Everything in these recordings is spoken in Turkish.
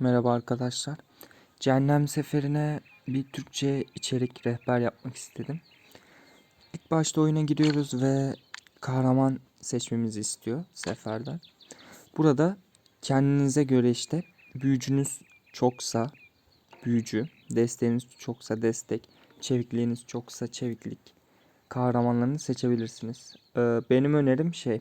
Merhaba arkadaşlar. Cehennem Seferi'ne bir Türkçe içerik rehber yapmak istedim. İlk başta oyuna giriyoruz ve kahraman seçmemizi istiyor seferden. Burada kendinize göre işte büyücünüz çoksa büyücü, desteğiniz çoksa destek, çevikliğiniz çoksa çeviklik kahramanlarını seçebilirsiniz. Ee, benim önerim şey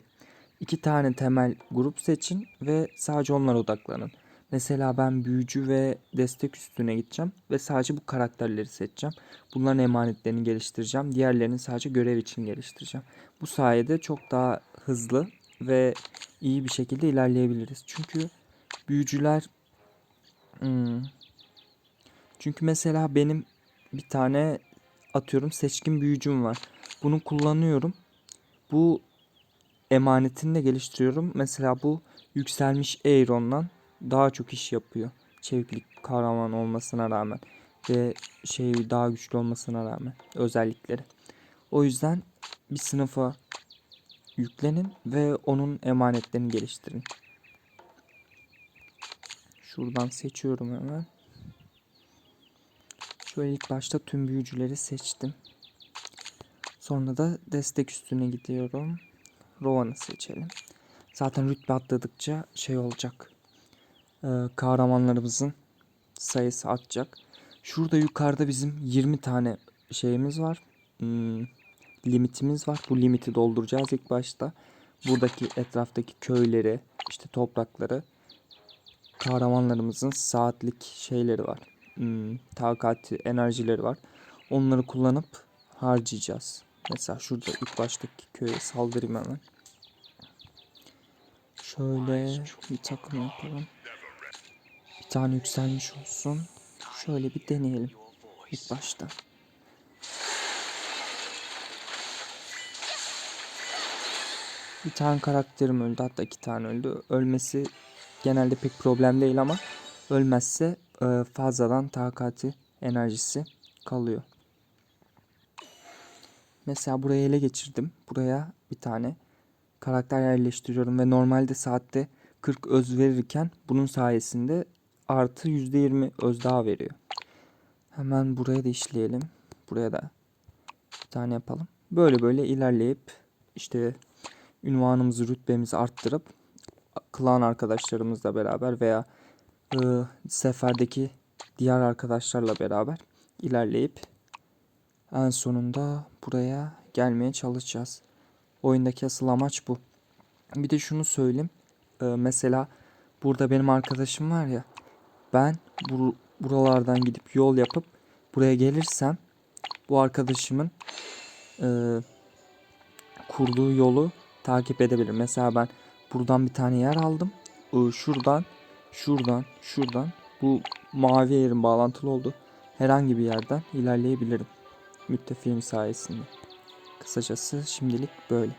iki tane temel grup seçin ve sadece onlara odaklanın. Mesela ben büyücü ve destek üstüne gideceğim ve sadece bu karakterleri seçeceğim. Bunların emanetlerini geliştireceğim. Diğerlerini sadece görev için geliştireceğim. Bu sayede çok daha hızlı ve iyi bir şekilde ilerleyebiliriz. Çünkü büyücüler hmm, çünkü mesela benim bir tane atıyorum seçkin büyücüm var. Bunu kullanıyorum. Bu emanetini de geliştiriyorum. Mesela bu yükselmiş Aeron'dan daha çok iş yapıyor. Çeviklik kahraman olmasına rağmen ve şey daha güçlü olmasına rağmen özellikleri. O yüzden bir sınıfa yüklenin ve onun emanetlerini geliştirin. Şuradan seçiyorum hemen. Şöyle ilk başta tüm büyücüleri seçtim. Sonra da destek üstüne gidiyorum. Rovan'ı seçelim. Zaten rütbe atladıkça şey olacak. Ee, kahramanlarımızın sayısı artacak. Şurada yukarıda bizim 20 tane şeyimiz var. Hmm, limitimiz var. Bu limiti dolduracağız ilk başta. Buradaki etraftaki köyleri, işte toprakları kahramanlarımızın saatlik şeyleri var. Hmm, takati, enerjileri var. Onları kullanıp harcayacağız. Mesela şurada ilk baştaki köye saldırayım hemen. Şöyle bir takım yapalım. Tane yükselmiş olsun. Şöyle bir deneyelim ilk başta. Bir tane karakterim öldü hatta iki tane öldü. Ölmesi genelde pek problem değil ama ölmezse e, fazladan takati enerjisi kalıyor. Mesela buraya ele geçirdim. Buraya bir tane karakter yerleştiriyorum ve normalde saatte 40 öz verirken bunun sayesinde artı %20 öz daha veriyor. Hemen buraya da işleyelim. Buraya da bir tane yapalım. Böyle böyle ilerleyip işte ünvanımızı, rütbemizi arttırıp klan arkadaşlarımızla beraber veya e, seferdeki diğer arkadaşlarla beraber ilerleyip en sonunda buraya gelmeye çalışacağız. Oyundaki asıl amaç bu. Bir de şunu söyleyeyim. Ee, mesela burada benim arkadaşım var ya. Ben bur buralardan gidip yol yapıp buraya gelirsem bu arkadaşımın e, kurduğu yolu takip edebilirim. Mesela ben buradan bir tane yer aldım. Ee, şuradan, şuradan, şuradan bu mavi yerin bağlantılı oldu. Herhangi bir yerden ilerleyebilirim. Müttefiğim sayesinde. Kısacası şimdilik böyle.